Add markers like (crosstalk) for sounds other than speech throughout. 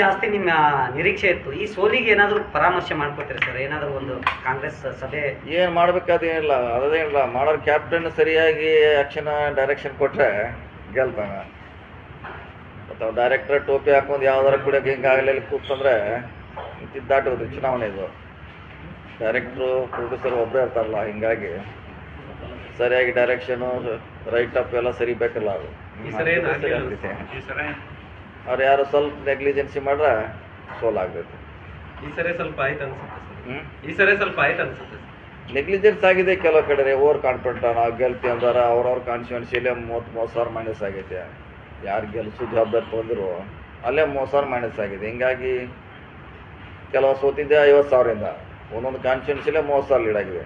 ಜಾಸ್ತಿ ನಿಮ್ಮ ನಿರೀಕ್ಷೆ ಇತ್ತು. ಈ ಸೋಲಿಗೆ ಏನಾದರೂ ಪರಾಮರ್ಶೆ ಮಾಡ್ಕೊತೀರಿ ಸರ್? ಏನಾದರೂ ಒಂದು ಕಾಂಗ್ರೆಸ್ ಸಭೆ? ಏನು ಮಾಡ್ಬೇಕಾದೇನಿಲ್ಲ ಅದೇನಿಲ್ಲ ಮಾಡೋರು ಕ್ಯಾಪ್ಟನ್ ಸರಿಯಾಗಿ ಆ್ಯಕ್ಷನ್ ಡೈರೆಕ್ಷನ್ ಕೊಟ್ಟರೆ ಗೆಲ್ತಾನ. ಮತ್ತು ಅವ್ರು ಡೈರೆಕ್ಟರ್ ಟೋಪಿ ಹಾಕೊಂಡು ಯಾವ್ದಾರ ಕೂಡ ಹಿಂಗೆ ಆಗಲಿ ಕೂತಂದ್ರೆ ತಿದ್ದಾಟೋದು ಚುನಾವಣೆ ಇದು. ಡೈರೆಕ್ಟ್ರು ಪ್ರೊಡ್ಯೂಸರ್ ಒಬ್ಬರೇ ಇರ್ತಾರಲ್ಲ ಹಿಂಗಾಗಿ ಸರಿಯಾಗಿ ಡೈರೆಕ್ಷನು ರೈಟ್ ಅಪ್ ಎಲ್ಲ ಸರಿ ಬೇಕಲ್ಲ ಅದು ಅವ್ರು ಯಾರು ಸ್ವಲ್ಪ ನೆಗ್ಲಿಜೆನ್ಸಿ ಮಾಡ್ರೆ ಸೋಲಾಗ್ತೈತೆ ಈ ಸರಿ ಸ್ವಲ್ಪ ಆಯ್ತು ಅನ್ಸುತ್ತೆ ಹ್ಞೂ ಈ ಸರಿ ಸ್ವಲ್ಪ ಆಯ್ತು ಅನ್ಸುತ್ತೆ ನೆಗ್ಲಿಜೆನ್ಸ್ ಆಗಿದೆ ಕೆಲವು ಕಡೆ ಓವರ್ ಕಾನ್ಫಿಡೆಂಟ್ ನಾವು ಗೆಲ್ತಿ ಅಂದಾರ ಅವ್ರವ್ರ ಕಾನ್ಸ್ಟಿಟ್ಯೂನ್ಸಿಲೇ ಮೂವತ್ತು ಮೂವತ್ತು ಸಾವಿರ ಮೈನಸ್ ಆಗೈತೆ. ಯಾರು ಗೆಲ್ಸು ಜವಾಬ್ದಾರಿ ತೊಂದರು ಅಲ್ಲೇ ಮೂವತ್ತು ಸಾವಿರ ಮೈನಸ್ ಆಗಿದೆ. ಹಿಂಗಾಗಿ ಕೆಲವು ಸೋತಿದ್ದೆ ಐವತ್ತು ಸಾವಿರದಿಂದ. ಒಂದೊಂದು ಕಾನ್ಸ್ಟಿಟ್ಯೂನ್ಸಿಲೇ ಮೂವತ್ತು ಸಾವಿರ ಲೀಡಾಗಿದೆ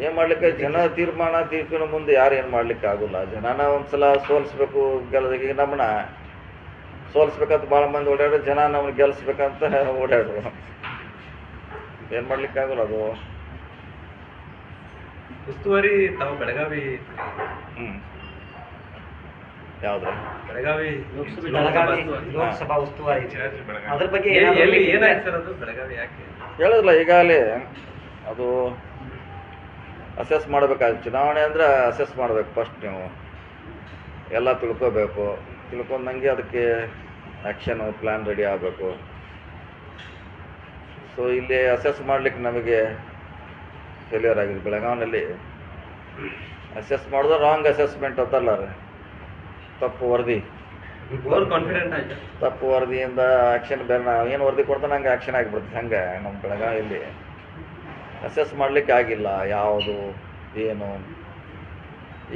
ಏನು ಮಾಡ್ಲಿಕ್ಕೆ? ಜನ ತೀರ್ಮಾನ ತೀರ್ಪಿನ ಮುಂದೆ ಯಾರು ಏನು ಮಾಡ್ಲಿಕ್ಕೆ ಆಗೋಲ್ಲ. ಜನನ ಒಂದ್ಸಲ ಸೋಲಿಸ್ಬೇಕು ಗೆಲ್ಲೋದಕ್ಕೆ ಈಗ ನಮ್ಮನ್ನ. ಸೋಲಿಸ್ಬೇಕಂತ ಭಾಳ ಮಂದಿ ಓಡಾಡ್ರು ಜನ ನಮ್ಮನ್ನ ಗೆಲ್ಲಿಸ್ಬೇಕಂತ (laughs) ಓಡಾಡ್ರು. ಏನ್ ಮಾಡ್ಲಿಕ್ಕೆ ಆಗೋಲ್ಲ ಅದು. ಉಸ್ತುವಾರಿ ತಾವು ಬೆಳಗಾವಿ. ಹ್ಮ್. ಯಾವ್ದು? ಬೆಳಗಾವಿ. ಲೋಕಸಭಾ ಉಸ್ತುವಾರಿ. ಅದ್ರ ಬಗ್ಗೆ ಏನಾಯ್ತು ಸರ್ ಅದು? ಬೆಳಗಾವಿ ಯಾಕೆ? ಹೇಳಿದ್ರಲ್ಲ, ಈಗಾಗಲೇ ಅದು ಅಸೆಸ್ ಮಾಡಬೇಕಾದ್ರೆ ಚುನಾವಣೆ ಅಂದರೆ ಅಸೆಸ್ ಮಾಡಬೇಕು ಫಸ್ಟ್ ನೀವು. ಎಲ್ಲ ತಿಳ್ಕೋಬೇಕು. ತಿಳ್ಕೊಂಡಂಗೆ ಅದಕ್ಕೆ ಆ್ಯಕ್ಷನು ಪ್ಲ್ಯಾನ್ ರೆಡಿ ಆಗಬೇಕು. ಸೊ ಇಲ್ಲಿ ಅಸೆಸ್ ಮಾಡ್ಲಿಕ್ಕೆ ನಮಗೆ ಫೇಲ್ಯೂರ್ ಆಗಿದೆ. ಬೆಳಗಾವಿನಲ್ಲಿ ಅಸೆಸ್ ಮಾಡಿದ್ರೆ ರಾಂಗ್ ಅಸೆಸ್ಮೆಂಟ್ ಅಂತಲ್ಲ ತಪ್ಪು ವರದಿ. ಕಾನ್ಫಿಡೆಂಟ್ ಆಯ್ತು. ತಪ್ಪು ವರದಿಯಿಂದ ಆಕ್ಷನ್ ಬೇರೆ ನಾವು ಏನು ವರದಿ ಕೊಡ್ತಾನೆ ಹಂಗೆ ಆಕ್ಷನ್ ಆಗಿಬಿಡುತ್ತೆ ಹಂಗೆ ನಮ್ಮ ಬೆಳಗಾವಿಯಲ್ಲಿ. ಅಸೆಸ್ ಮಾಡಲಿಕ್ಕೆ ಆಗಿಲ್ಲ. ಯಾವುದು ಏನು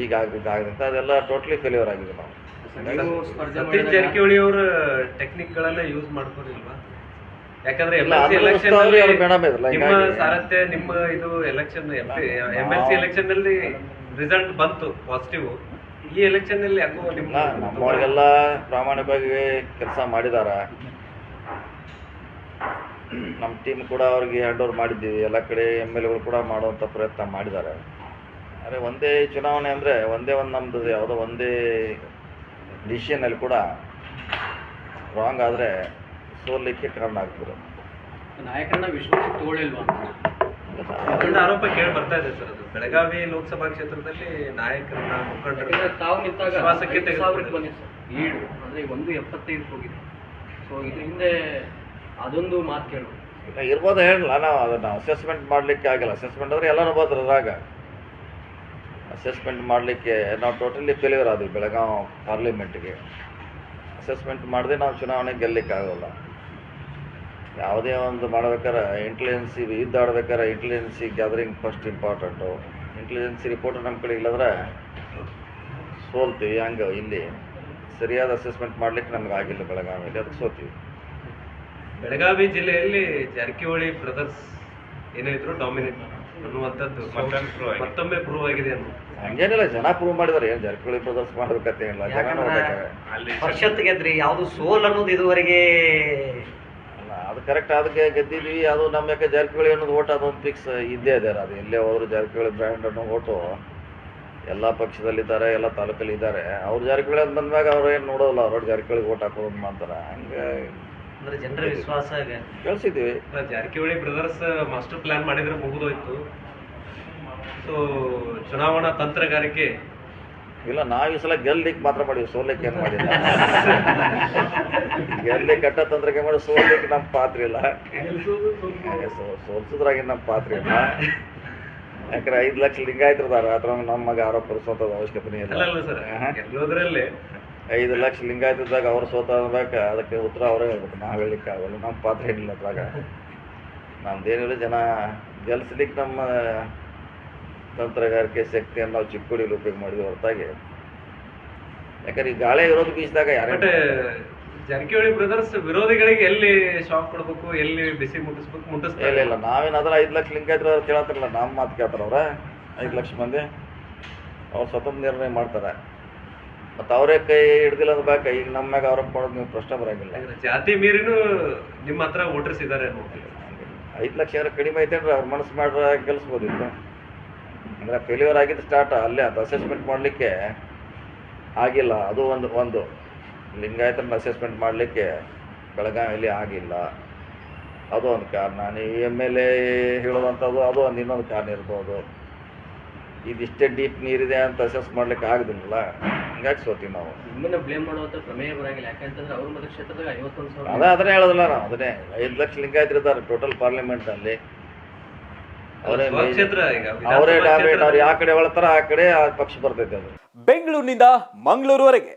ಈಗ ಆಗದಂತ ಅದೆಲ್ಲ ಟೋಟ್ಲಿ ಫೇಲ್ಯೂರ್ ಆಗಿದೆ ನಾವು. ಸತೀಶ್ ಜಾರಕಿಹೊಳಿ ಅವರ ಟೆಕ್ನಿಕ್ ಗಳನ್ನ ಯೂಸ್ ಮಾಡ್ಕೋರಿಲ್ವಾ? ಯಾಕಂದ್ರೆ ನಿಮ್ಮ ಸಾರಥ್ಯ ನಿಮ್ಮ ಇದು election M L C election ಅಲ್ಲಿ ರಿಸಲ್ಟ್ ಬಂತು ಪಾಸಿಟಿವ್ ಈ ಎಲೆಕ್ಷನ್ ಅಲ್ಲಿ ಯಾಕೋ ನಿಮ್ಮ ಇಲ್ಲ ನಮ್ಮವ್ರಿಗೆಲ್ಲ ಪ್ರಾಮಾಣಿಕವಾಗಿ ಕೆಲಸ ಮಾಡಿದಾರ. ನಮ್ಮ ಟೀಮ್ ಕೂಡ ಅವ್ರಿಗೆ ಹ್ಯಾಂಡ್ ಓವರ್ ಮಾಡಿದ್ದೀವಿ. ಎಲ್ಲ ಕಡೆ ಎಂ ಎಲ್ ಎಗಳು ಕೂಡ ಮಾಡುವಂಥ ಪ್ರಯತ್ನ ಮಾಡಿದ್ದಾರೆ ಆದರೆ ಒಂದೇ ಚುನಾವಣೆ ಅಂದರೆ ಒಂದೇ ಒಂದು ನಮ್ಮದು ಯಾವುದೋ ಒಂದೇ ಡಿಸಿಷನಲ್ಲಿ ಕೂಡ ರಾಂಗ್ ಆದರೆ ಸೋಲಿಕ್ಕೆ ಕಾರಣ ಆಗ್ತದೆ ನಾಯಕರನ್ನ ವಿಶ್ವಾಸಕ್ಕೆ ತಗೊಳ್ಳಿಲ್ವಾ ದೊಡ್ಡ ಆರೋಪ ಕೇಳಿ ಬರ್ತಾ ಇದೆ ಸರ್ ಅದು. ಬೆಳಗಾವಿ ಲೋಕಸಭಾ ಕ್ಷೇತ್ರದಲ್ಲಿ ನಾಯಕರನ್ನ ಮುಖಂಡರು ಯಾಕಂದ್ರೆ ತಾವು ನಿಂತಾಗ ವಿಶ್ವಾಸಕ್ಕೆ ಬಂದಿದೆ ಸರ್. ಈಡು. ಅಂದ್ರೆ ಒಂದು ಎಪ್ಪತ್ತೈದು ಹೋಗಿದೆ. ಸೊ ಇದ್ರ ಹಿಂದೆ ಅದೊಂದು ಮಾತು ಕೇಳಬೇಕು. ಇಲ್ಲ, ಇರ್ಬೋದು ಹೇಳಲ್ಲ. ನಾವು ಅದನ್ನ ಅಸೆಸ್ಮೆಂಟ್ ಮಾಡಲಿಕ್ಕೆ ಆಗಲ್ಲ. ಅಸೆಸ್ಮೆಂಟ್ ಅಂದ್ರೆ ಎಲ್ಲರೂ ಬಂದ್ರು ಅದ್ರಾಗ ಅಸೆಸ್ಮೆಂಟ್ ಮಾಡಲಿಕ್ಕೆ ನಾವು ಟೋಟಲಿ ಫೇಲ್ಯೂರ್ ಆದ್ವಿ ಬೆಳಗಾವಿ ಪಾರ್ಲಿಮೆಂಟ್ಗೆ ಅಸೆಸ್ಮೆಂಟ್ ಮಾಡದೆ ನಾವು ಚುನಾವಣೆ ಗೆಲ್ಲಕ್ಕೆ ಆಗೋಲ್ಲ ಯಾವುದೇ ಒಂದು ಮಾಡ್ಬೇಕಾರೆ ಇಂಟೆಲಿಜೆನ್ಸಿ ಯುದ್ಧ ಆಡ್ಬೇಕಾರೆ intelligence gathering first important intelligence report ನಮ್ಮ ಕಡೆ ಇಲ್ಲದ್ರೆ ಸೋಲ್ತೀವಿ ಹಂಗೆ ಇಲ್ಲಿ ಸರಿಯಾದ ಅಸೆಸ್ಮೆಂಟ್ ಮಾಡ್ಲಿಕ್ಕೆ ನಮ್ಗೆ ಆಗಿಲ್ಲ ಬೆಳಗಾವಿಯಲ್ಲಿ ಅದಕ್ಕೆ ಸೋತೀವಿ ಬೆಳಗಾವಿ ಜಿಲ್ಲೆಯಲ್ಲಿ ಜಾರಕಿಹೊಳಿ ಬ್ರದರ್ಸ್ ಏನಿದ್ರು ಡಾಮಿನೇಟ್ ಅನ್ನುವಂಥದ್ದು ಮತ್ತೊಮ್ಮೆ ಪ್ರೂವ್ ಆಗಿದೆ. ಅನ್ನೋ ಹಂಗೇನಿಲ್ಲ ಜನ ಪ್ರೂವ್ ಮಾಡಿದಾರೆ ಏನು ಜಾರಕಿಹೊಳಿ ಬ್ರದರ್ಸ್ ಮಾಡ್ಬೇಕಂತೇನಿಲ್ಲ ಏನಿಲ್ಲ. ಪರಿಷತ್ ಗೆದ್ರಿ ಯಾವುದು ಸೋಲ್ ಅನ್ನೋದು ಇದುವರೆಗೆ ಅದು ಕರೆಕ್ಟ್ ಅದಕ್ಕೆ ಗೆದ್ದಿದ್ವಿ ಅದು ನಮ್ಮ ಯಾಕೆ ಜಾರಕಿಹೊಳಿ ಅನ್ನೋದು ಓಟ್ ಅದೊಂದು ಫಿಕ್ಸ್ ಇದ್ದೇ ಇದೆ ಅದು. ಎಲ್ಲೇ ಹೋದ್ರು ಜಾರಕಿಹೊಳಿ ಬ್ರ್ಯಾಂಡ್ ಅನ್ನೋ ಓಟು ಎಲ್ಲ ಪಕ್ಷದಲ್ಲಿದ್ದಾರೆ ಎಲ್ಲ ತಾಲೂಕಲ್ಲಿ ಇದ್ದಾರೆ. ಅವ್ರು ಜಾರಕಿಹೊಳಿ ಅಂತ ಬಂದಾಗ ಅವ್ರು ಏನು ನೋಡೋಲ್ಲ ಅವ್ರು ಜಾರಕಿಹೊಳಿ ಓಟ್ ಹಾಕೋದು ಮಾಡ್ತಾರೆ ಹಂಗೆ ಅಂದ್ರೆ ಜನರ ವಿಶ್ವಾಸ ಕಳ್ಸಿದ್ವಿ. ಅಲ್ಲ, ಜಾರಕಿಹೊಳಿ ಬ್ರದರ್ಸ್ ಮಾಸ್ಟರ್ ಪ್ಲಾನ್ ಮಾಡಿದ್ರೆ ಮುಗಿದೋಯ್ತು. ಸೊ ಚುನಾವಣಾ ತಂತ್ರಗಾರಿಕೆ. ಇಲ್ಲ ನಾವು ಈ ಸಲ ಗೆಲ್ಲಿಕ್ಕೆ ಮಾತ್ರ ಮಾಡಿವಿ ಸೋಲಕ್ಕೆ ಏನು ಮಾಡಿಲ್ಲ. (laughs) ಗೆಲ್ಲಿ ಕಟ್ಟ ತಂತ್ರಕ್ಕೆ ಮಾಡಿ ಸೋಲಿಕ್ಕೆ ನಮ್ಮ ಪಾತ್ರ ಇಲ್ಲ. ಸೋಲ್ಸಿದ್ರಾಗಿ ನಮ್ಮ ಪಾತ್ರ ಇಲ್ಲ. ಯಾಕಂದ್ರೆ ಐದು ಲಕ್ಷ ಲಿಂಗಾಯತರದಾರ ಅದ್ರ ನಮ್ಮ ಮಗ ಆರೋಪ ಸೋತದ ಅವಶ್ಯಕತೆ ಇಲ್ಲ. ಐದು ಲಕ್ಷ ಲಿಂಗಾಯತದಾಗ ಅವ್ರು ಸೋತ ಅನ್ಬೇಕು ಅದಕ್ಕೆ ಉತ್ತರ ಅವರೇ ಹೇಳ್ಬೇಕು. ನಾವು ಹೇಳಲಿಕ್ಕೆ ಆಗಲ್ಲ ನಮ್ಮ ಪಾತ್ರ ಏನಿಲ್ಲ ಅದ್ರಾಗ. ನಮ್ದೇನಿಲ್ಲ ಜನ ಗೆಲ್ಸ್ಲಿಕ್ಕೆ ನಮ್ಮ ತಂತ್ರಗಾರಿಕೆ ಶಕ್ತಿಯನ್ನು ನಾವು ಚಿಕ್ಕೋಡಿಲಿ ಉಪಯೋಗ ಮಾಡಿದ್ವಿ ಹೊರತಾಗಿ. ಯಾಕಂದ್ರೆ ಈ ಗಾಳಿ ಇರೋದು ಬೀಸಿದಾಗ ಯಾರೇ ಜಾರಕಿಹೊಳಿ ಬ್ರದರ್ಸ್ ವಿರೋಧಿಗಳಿಗೆ ಎಲ್ಲಿ ಶಾಕ್ ಕೊಡ್ಬೇಕು ಎಲ್ಲಿ ಬಿಸಿ ಮುಟ್ಟಿಸ್ಬೇಕು ಇಲ್ಲ ಮುಟ್ಟಿಸ್ತಾರೆ? ಇಲ್ಲ ನಾವೇನಾದ್ರೂ ಅದ್ರ ಐದು ಲಕ್ಷ ಲಿಂಗಾಯತರ ಕೇಳತ್ತಿರಲ್ಲ ನಮ್ಮ ಮಾತು ಕೇಳ್ತಾರೆ ಅವ್ರ. ಐದು ಲಕ್ಷ ಮಂದಿ. ಅವ್ರು ಸ್ವತಂತ್ರ ನಿರ್ಣಯ ಮಾಡ್ತಾರೆ. ಮತ್ತು ಅವರೇ ಕೈ ಹಿಡ್ದಿಲ್ಲ ಅಂದ್ರೆ ಬಾಕ ಈಗ ನಮ್ಮ ಮ್ಯಾಗ ಆರೋಪ ಮಾಡೋದು ನೀವು ಪ್ರಶ್ನೆ ಬರಂಗಿಲ್ಲ. ಜಾತಿ ಮೀರಿನೂ ನಿಮ್ಮ ಹತ್ರ ವೋಟರ್ಸ್ ಇದ್ದಾರೆ ಐದು ಲಕ್ಷ ಏನಾರ ಕಡಿಮೆ ಐತೇನ್ರಿ ಅವ್ರ ಮನಸ್ಸು ಮಾಡ್ರೆ ಗೆಲ್ಸ್ಬೋದಿತ್ತು ಅಂದರೆ ಫೇಲ್ಯೂರ್ ಆಗಿದ್ದು ಸ್ಟಾರ್ಟ್ ಅಲ್ಲೇ ಅದು ಅಸೆಸ್ಮೆಂಟ್ ಮಾಡಲಿಕ್ಕೆ ಆಗಿಲ್ಲ ಅದು ಒಂದು ಒಂದು. ಲಿಂಗಾಯತನ ಅಸೆಸ್ಮೆಂಟ್ ಮಾಡಲಿಕ್ಕೆ ಬೆಳಗಾವಿಯಲ್ಲಿ ಆಗಿಲ್ಲ. ಅದು ಒಂದು ಕಾರಣ. ನೀವು ಎಂ ಎಲ್ ಎ ಹೇಳುವಂಥದ್ದು ಅದು ಒಂದು ಇನ್ನೊಂದು ಕಾರಣ ಇರ್ಬೋದು. ಇದಿಷ್ಟೇ ಡೀಪ್ ನೀರಿದೆ ಅಂತ ಅಸೆಸ್ ಮಾಡ್ಲಿಕ್ಕೆ ಆಗೋದಿಲ್ಲ ಹಿಂಗಾಗಿ ಸೋತೀವಿ ನಾವು. ನಿಮ್ಮನ್ನ ಬ್ಲೇಮ್ ಮಾಡುವಂತ ಪ್ರಮೇಯ ಬರಂಗಿಲ್ಲ. ಯಾಕಂತಂದ್ರೆ ಅವ್ರ ಮತಕ್ಷೇತ್ರದಾಗ ಐವತ್ತೊಂದು ಸಾವಿರ ಅದೇ ಅದನ್ನೇ ಹೇಳೋದಿಲ್ಲ ನಾವು. ಅದನ್ನೇ ಐದು ಲಕ್ಷ ಲಿಂಗಾಯತರು ಇದ್ದಾರೆ ಟೋಟಲ್ ಪಾರ್ಲಿಮೆಂಟಲ್ಲಿ ಅವರೇ ಸ್ವಕ್ಷೇತ್ರ ಈಗ. ಅವರೇ ಡ್ಯಾಮೇಟ್ ಡಾಮಿನೇಟ್ ಅವ್ರು ಯಾವ ಕಡೆ ಹೊಳ್ತಾರ ಆ ಕಡೆ ಆ ಪಕ್ಷ ಬರ್ತೈತೆ ಅದು. ಬೆಂಗಳೂರಿನಿಂದ ಮಂಗಳೂರುವರೆಗೆ.